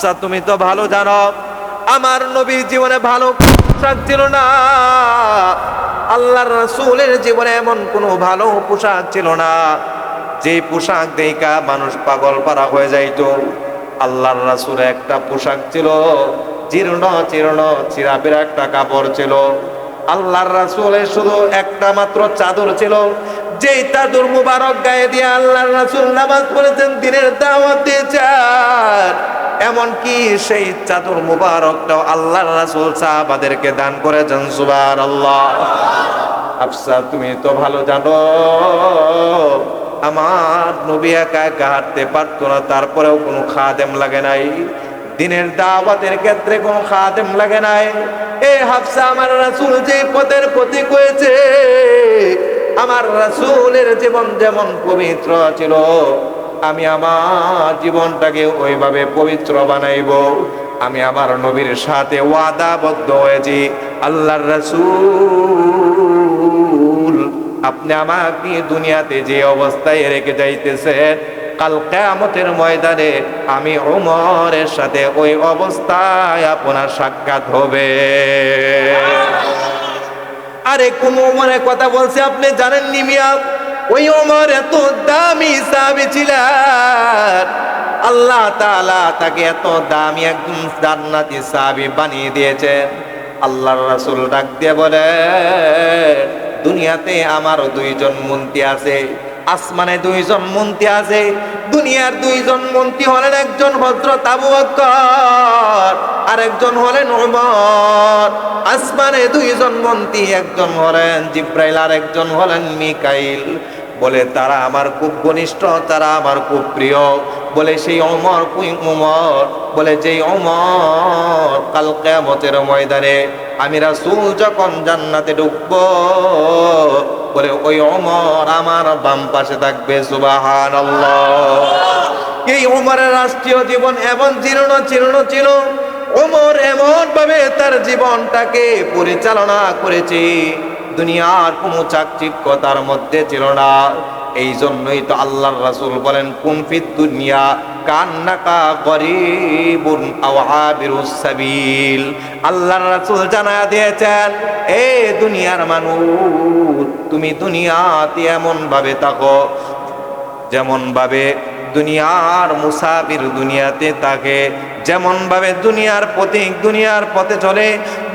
হাফসা তুমি তো ভালো জানো, আমার নবীর জীবনে ভালো পোশাক ছিল না। আল্লাহর রাসূলের জীবনে এমন কোনো ভালো পোশাক ছিল না। যে পোশাক দেখা মানুষ পাগল পারা হয়ে যাইতো। আল্লাহর রাসূলের একটা পোশাক ছিল, জীর্ণ জীর্ণ চিরাপের একটা কাপড় ছিল। আল্লাহর রাসূলের শুধু একটা মাত্র চাদর ছিল। যেই চাদর মুবারক গায়ে দিয়ে আল্লাহর রাসূল নামাজ পড়েছেন, দিনের দাওয়াত দিয়েছেন। এমনকি সেই চাদর মুবারকটাও আল্লাহ রাসূল সাহাবাদেরকে দান করেছেন সুবার আল্লাহ আফসা, তুমি তো ভালো জানো, আমার নবী একা একা হাঁটতে পারতো না, তারপরেও কোনো খাদেম লাগে নাই। দিনের দাওয়াতের ক্ষেত্রে কোনো খাদেম লাগে নাই। এ হাফসা, আমার রাসূল যে পথের প্রতীক হয়েছে আমার রাসূলের জীবন যেমন পবিত্র ছিল আমি আমার জীবনটাকে ওইভাবে পবিত্র বানাইব। আমি আমার নবীর সাথে ওয়াদাবদ্ধ হয়েছি। আল্লাহর রাসূল, আপনি আমাকে দুনিয়াতে যে অবস্থায় রেখে যাইতেছেন, কাল কেয়ামতের ময়দানে আমি ওমরের সাথে ওই অবস্থায় আপনার সাক্ষাৎ হবে। আরে কোন ওমরের কথা বলছে, আপনি জানেন নি মিয়া? ওই ওমর এত দামি সাহাবী ছিলেন। আল্লাহ তাআলা তাকে এত দামি একদম জান্নাতি সাহাবী বানিয়ে দিয়েছেন। আল্লাহর রাসূল ডাক দিয়ে বলে, দুনিয়াতে আমারও দুইজন মন্ত্রী আছে, আসমানে দুইজন মন্ত্রী আছে, দুনিয়ার দুইজন মন্ত্রী হলেন একজন হযরত আবু বকর আর একজন হলেন ওমর। আসমানে দুইজন মন্ত্রী, একজন হলেন জিব্রাইল আর একজন হলেন মিকাইল। বলে, তারা আমার খুব ঘনিষ্ঠ, তারা আমার খুব প্রিয়। বলে, সেই অমর কুই উমর। বলে, যেই অমর কাল কেয়ামতের ময়দানে আমি রাসূল যখন জান্নাতে ঢুকবো। বলে, ওই অমর আমার বাম পাশে থাকবে, সুবহানাল্লাহ। এই ওমরের রাষ্ট্রীয় জীবন এমন জীর্ণ জীর্ণ ছিল ওমর এমন ভাবে তার জীবনটাকে পরিচালনা করেছে। দুনিয়ার কোনো চাকচিক্য তার মধ্যে ছিল না। এই জন্যই তো আল্লাহর রাসূল বলেন কুমফিদ দুনিয়া কান্নাকা গরিবুন সাবিল। আল্লাহর রাসূল জানায়া দিয়েছেন, এ দুনিয়ার মানুষ, তুমি দুনিয়াতে এমন ভাবে থাকো যেমন ভাবে দুনিয়ার মুসাফির দুনিয়াতে থাকে। যেমন ভাবে দুনিয়ার পথিক দুনিয়ার পথে চলে,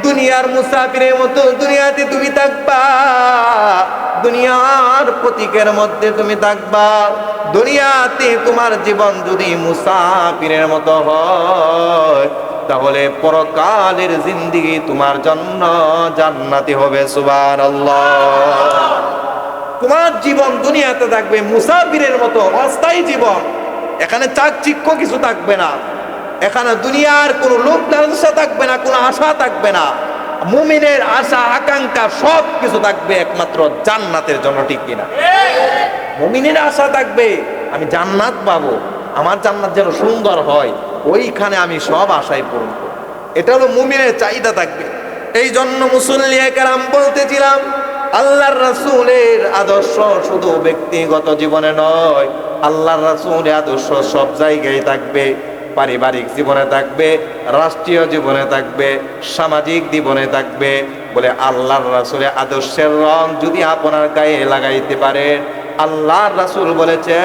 দুনিয়ার মুসাফিরের মতো দুনিয়াতে তুমি থাকবা, দুনিয়ার প্রতীকের মধ্যে তুমি থাকবা, দুনিয়াতে তোমার জীবন যদি মুসাফিরের মতো হয়, তাহলে পরকালের জিন্দিগি তোমার জন্য জান্নাতি হবে, সুবহানাল্লাহ। তোমার জীবন দুনিয়াতে থাকবে, মুসাফিরের মতো অস্থায়ী জীবন, এখানে চাকচিক্য কিছু থাকবে না। এখানে দুনিয়ার কোনো লোক লালসা থাকবে না, কোনো আশা থাকবে না। মুমিনের আশা, আকাঙ্ক্ষা সব কিছু থাকবে একমাত্র জান্নাতের জন্য, ঠিক কিনা? মুমিনের আশা থাকবে, আমি জান্নাত পাবো, আমার জান্নাত যেন সুন্দর হয়, ওইখানে আমি সব আশায় পূরণ করব। এটা হলো মুমিনের চাহিদা থাকবে। এই জন্য মুসল্লিয়া কারাম বলতেছিলাম, আল্লাহর রাসূলের আদর্শ শুধু ব্যক্তিগত জীবনে নয়, আল্লাহর রাসূলের আদর্শ সব জায়গায় থাকবে। পারিবারিক জীবনে থাকবে, রাষ্ট্রীয় জীবনে থাকবে, সামাজিক জীবনে থাকবে বলে আল্লাহর রাসুলের আদর্শের রং যদি আপনার গায়ে লাগাইতে পারেন আল্লাহর রাসুল বলেছে,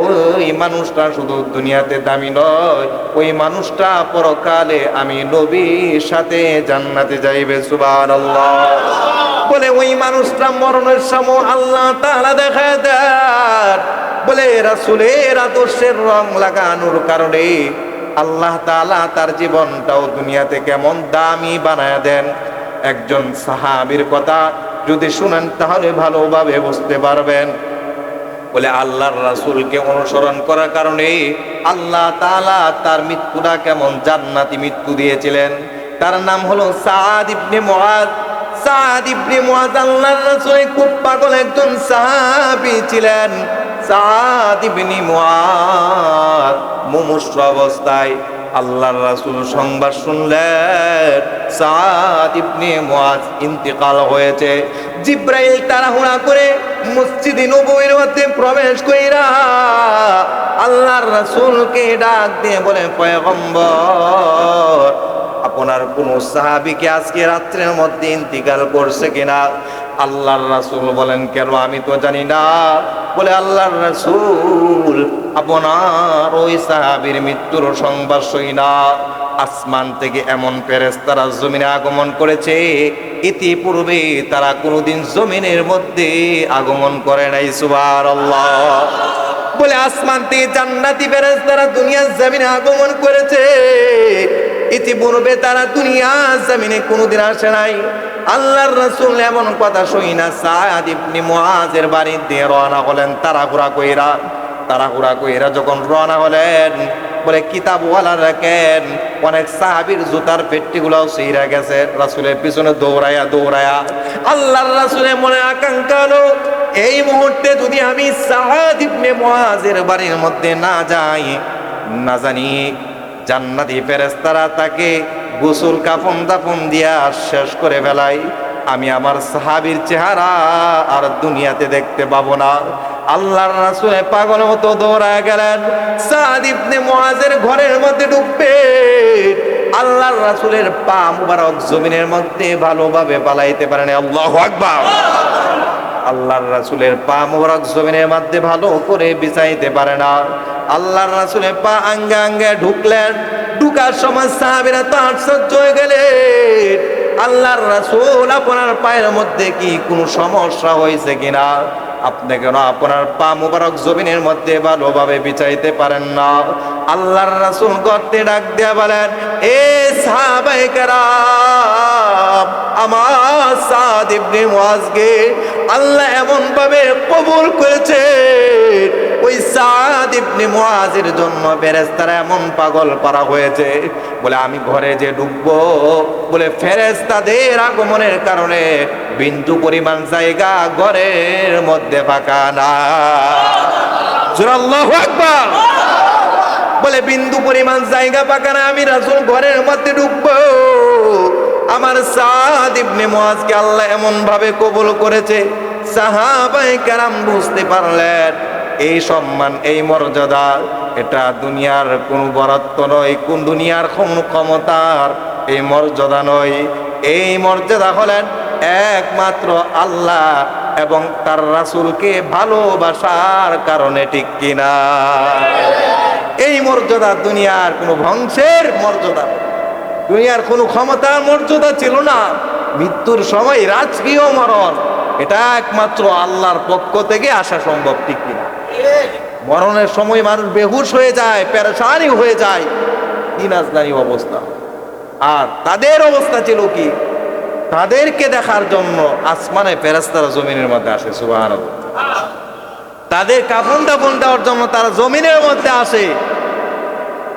ওই মানুষটা শুধু দুনিয়াতে দামি নয়, ওই মানুষটা পরকালে আমি নবীর সাথে জান্নাতে যাইবে, সুবহানাল্লাহ। বলে ওই মানুষটা মরণের সময় আল্লাহ তাআলা দেখা দেন বলে, রাসূলের আদর্শের রং লাগানোর কারণে আল্লাহ তাআলা তার জীবনটাও দুনিয়াতে কেমন দামি বানায় দেন। একজন সাহাবীর কথা যদি শুনেন, তাহলে ভালোভাবে বুঝতে পারবেন। বলে, আল্লাহর রাসূলকে অনুসরণ করার কারণে আল্লাহ তালা তার মৃত্যুটা কেমন জান্নাতি মৃত্যু দিয়েছিলেন। তার নাম হলো সাদ ইবনে মুআজ। সাদ ইবনে মুআজ আল্লাহর রাসূলের খুব পাগল একজন সাহাবী ছিলেন। সাদ ইবনে মুআজ মুমূর্ষ অবস্থায় আল্লাহর রাসূল সংবাদ শুনলেন, সাদ ইবনে মুআজ ইন্তেকাল হয়েছে। জিব্রাইল তাড়াহুড়া করে মসজিদে নবীর মধ্যে প্রবেশ কইরা আল্লাহর রাসূলকে ডাক দিয়ে বলে, পয়গম্বর, আপনার কোন সাহাবীকে আজকে রাত্রের মধ্যে ইন্তিকাল করছে কিনা? আল্লাহর রাসূল বলেন, কেন? আমি তো জানি না। বলে, আল্লাহর রাসূল, আপনার ওই সাহাবীর মৃত্যুর সংবাদ শুই না। আসমান থেকে এমন ফেরেশতারা জমিনে আগমন করেছে, ইতিপূর্বে তারা কোনোদিন জমিনের মধ্যে আগমন করে নাই, সুবহানাল্লাহ। বলে, আসমান থেকে জান্নাতি ফেরেশতারা দুনিয়ার জমিনে আগমন করেছে। ইতিপূর্বে তারা দুনিয়ার জমিনে কোনোদিন আসে নাই। আল্লাহর রাসূল এমন কথা শুই না, সাদ ইবনে মুআজের বাড়ি দিয়ে রওনা হলেন তারা তাড়াহুড়া কইরা। তারা তাড়াহুড়া কইরা যখন রওনা হলেন, বলে, কিতাবওয়ালা রাখেন। অনেক সাহাবীর জুতার পেট্টিগুলোও সেইরা গেছে। রাসূলের পিছনে দৌড়ায়া দৌড়ায়া আল্লাহর রাসূলের মনে আকাঙ্ক্ষা হলো, এই মুহূর্তে যদি আমি সাহাদ ইবনে মুআজের বাড়ির মধ্যে না যাই, না জানি জান্নাতি ফেরেস্তারা তাকে গোসল কাফন দাফন দিয়া শেষ করে ফেলাই। আমি আমার সাহাবীর চেহারা আর দুনিয়াতে দেখতে পাবো না। আল্লাহর রাসূল পাগল মতো দৌড়ায় গেলেন। সাদ ইবনে মুআজের ঘরের মধ্যে ঢুকবে। আল্লাহর রাসূলের পা মুবারক জমিনের মধ্যে ভালোভাবে পালাইতে পারেন। আল্লাহু আকবার। আল্লাহর রাসুলের পা মোবারক জমিনের মধ্যে ভালো করে বিছাইতে পারে না। আল্লাহর রাসূলের পা আঙ্গে আঙ্গে ঢুকলেন ঢুকার সময় সাহাবীরা তো আশ্চর্য হয়ে গেলেন আল্লাহর রাসুল আপনার পায়ের মধ্যে কি কোনো সমস্যা হয়েছে কিনা? আপনি কেন আপনার পা মুবারক জমিনের মধ্যে ভালোভাবে বিছাইতে পারেন না? আল্লাহর রাসুল গর্তে ডাক দিয়া বলেন, এ সাহাবায়ে কেরাম আমার সাদ ইবনে মুআজকে আল্লাহ এমন ভাবে কবুল করেছে, ওই সাদ ইবনে মুআজের জন্য ফেরেশতারা এমন পাগল পারা হয়েছে, বলে আমি ঘরে যে ঢুকবো, বলে ফেরেশতাদের আগমনের কারণে বিন্দু পরিমাণ জায়গা ঘরের মধ্যে ফাঁকা না। জোরে আল্লাহু আকবার। বলে বিন্দু পরিমাণ জায়গা পাকা না, আমি রাসূল ঘরের মধ্যে ঢুকবো। আমার সাদ ইবনে মুআজকে আল্লাহ এমন ভাবে কবুল করেছে, সাহাবায়ে কেরাম বুঝতে পারলেন, এই সম্মান, এই মর্যাদা, এটা দুনিয়ার কোনো বরত্ব নয়, কোন দুনিয়ার কোন ক্ষমতার এই মর্যাদা নয় এই মর্যাদা হলেন একমাত্র আল্লাহ এবং তার রাসূলকে ভালোবাসার কারণে, ঠিক কিনা এই মর্যাদা দুনিয়ার কোনো ধ্বংসের মর্যাদা। দুনিয়ার কোনো ক্ষমতার মর্যাদা ছিল না। মৃত্যুর সময় রাজকীয় মরণ। এটা একমাত্র আল্লাহর পক্ষ থেকে আসা সম্ভব, ঠিক কিনা? মরণের সময় মানুষ বেহুশ হয়ে যায়, পেরেশানি হয়ে যায়। কি নাজদানি অবস্থা। আর তাদের অবস্থা ছিল কি? তাদেরকে দেখার জন্য আসমানে ফেরেস্তারা জমিনের মধ্যে আসে সুবাহ তাদের কাফন দাফন দেওয়ার জন্য তারা জমিনের মধ্যে আসে।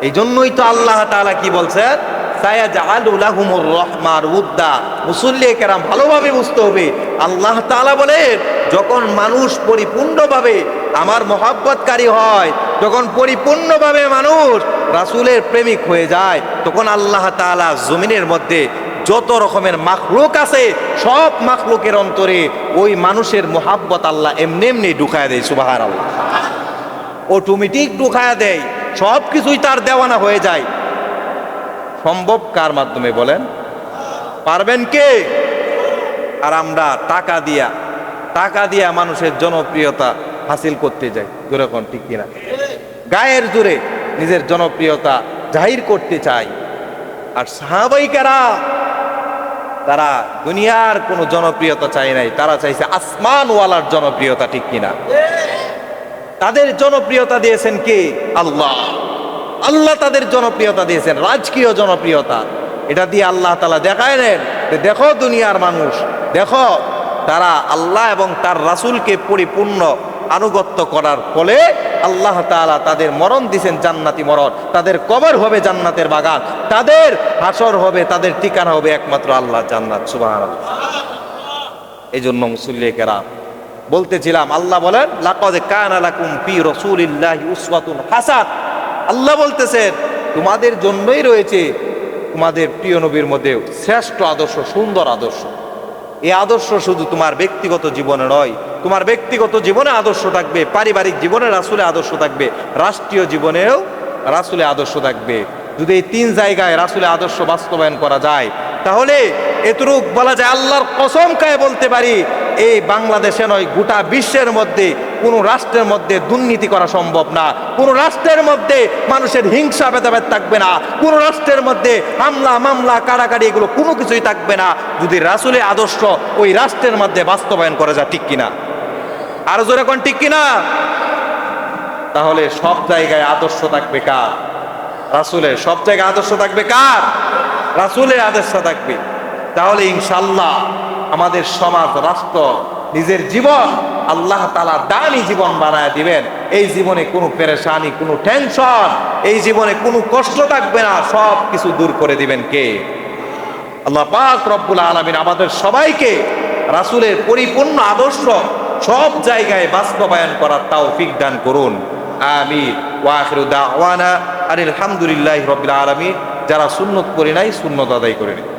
এই জন্যই তো আল্লাহ তাআলা কি বলছেন? রহমার উদ্দা। মুসল্লি কেরাম ভালোভাবে বুঝতে হবে। আল্লাহ তাআলা বলেন, যখন মানুষ পরিপূর্ণভাবে আমার মহাব্বতকারী হয়, যখন পরিপূর্ণভাবে মানুষ রাসূলের প্রেমিক হয়ে যায়, তখন আল্লাহ তাআলা জমিনের মধ্যে যত রকমের মাখলুক আছে, সব মাখলুকের অন্তরে ওই মানুষের মোহাব্বত আল্লাহ এমনি এমনি ঢুকায় দেয় সুবাহার আল্লাহ অটোমেটিক ঢুকায়া দেয়। সব কিছুই তার দেওয়ানা হয়ে যায়। সম্ভব কার মাধ্যমে বলেন? পারবেন কে? আর আমরা টাকা দিয়া টাকা দিয়া মানুষের জনপ্রিয়তা হাসিল করতে যাই। যেরকম ঠিক কিনা? গায়ের জোরে নিজের জনপ্রিয়তা জাহির করতে চাই। আর সাহাবাইকারা তারা দুনিয়ার কোনো জনপ্রিয়তা চায় নাই। তারা চাইছে আসমানওয়ালার জনপ্রিয়তা ঠিক কিনা? তাদের জনপ্রিয়তা দিয়েছেন কে? আল্লাহ। আল্লাহ তাদের জনপ্রিয়তা দিয়েছেন, রাজকীয় জনপ্রিয়তা। এটা দিয়ে আল্লাহ তালা দেখায় নেন দেখো দুনিয়ার মানুষ, দেখো তারা আল্লাহ এবং তার রাসূলকে পরিপূর্ণ আনুগত্য করার ফলে আল্লাহ তাআলা তাদের মরণ দিছেন জান্নাতি মরণ। তাদের কবর হবে জান্নাতের বাগান, তাদের হাসর হবে, তাদের ঠিকানা হবে একমাত্র আল্লাহ জান্নাত, সুবহানাল্লাহ। এই জন্য মুসল্লি কেরাম, বলতেছিলাম, আল্লাহ বলেন লাকুম ফি রাসূলিল্লাহি উসওয়াতুন হাসান। আল্লাহ বলতেছেন, তোমাদের জন্যই রয়েছে তোমাদের প্রিয় নবীর মধ্যে শ্রেষ্ঠ আদর্শ, সুন্দর আদর্শ। এই আদর্শ শুধু তোমার ব্যক্তিগত জীবনে নয়, তোমার ব্যক্তিগত জীবনে আদর্শ থাকবে, পারিবারিক জীবনে রাসুলে আদর্শ থাকবে, রাষ্ট্রীয় জীবনেও রাসুলে আদর্শ থাকবে। যদি এই তিন জায়গায় রাসুলে আদর্শ বাস্তবায়ন করা যায়, তাহলে এতটুক বলা যায় আল্লাহর কসম কায়ে বলতে পারি, এই বাংলাদেশে নয়, গোটা বিশ্বের মধ্যে কোনো রাষ্ট্রের মধ্যে দুর্নীতি করা সম্ভব না। কোনো রাষ্ট্রের মধ্যে মানুষের হিংসা ভেদাভেদ থাকবে না। কোনো রাষ্ট্রের মধ্যে হামলা, মামলা কাড়াকাড়ি এগুলো কোনো কিছুই থাকবে না। যদি রাসুলের আদর্শ ওই রাষ্ট্রের মধ্যে বাস্তবায়ন করা যায়, ঠিক কিনা? আরও জোরে কোন ঠিক কিনা? তাহলে সব জায়গায় আদর্শ থাকবে কার? রাসুলের সব জায়গায় আদর্শ থাকবে কার? রাসুলের আদর্শ থাকবে। তাহলে ইনশাল্লাহ আমাদের সমাজ, রাষ্ট্র, নিজের জীবন আল্লাহ তালা দামি জীবন বানায় দিবেন। এই জীবনে কোনো পেরেশানি, কোনো টেনশন, এই জীবনে কোনো কষ্ট থাকবে না, সব কিছু দূর করে দিবেন কে? আল্লাহ পাক রব্বুল আলমিন আমাদের সবাইকে রাসুলের পরিপূর্ণ আদর্শ সব জায়গায় বাস্তবায়ন করার তৌফিক দান করুন। আমি ওয়াখিরু দাওয়ানা আনিল হামদুলিল্লাহি রাব্বিল আলামিন। যারা সুন্নত করি নাই, সুন্নত আদায় করে নিন।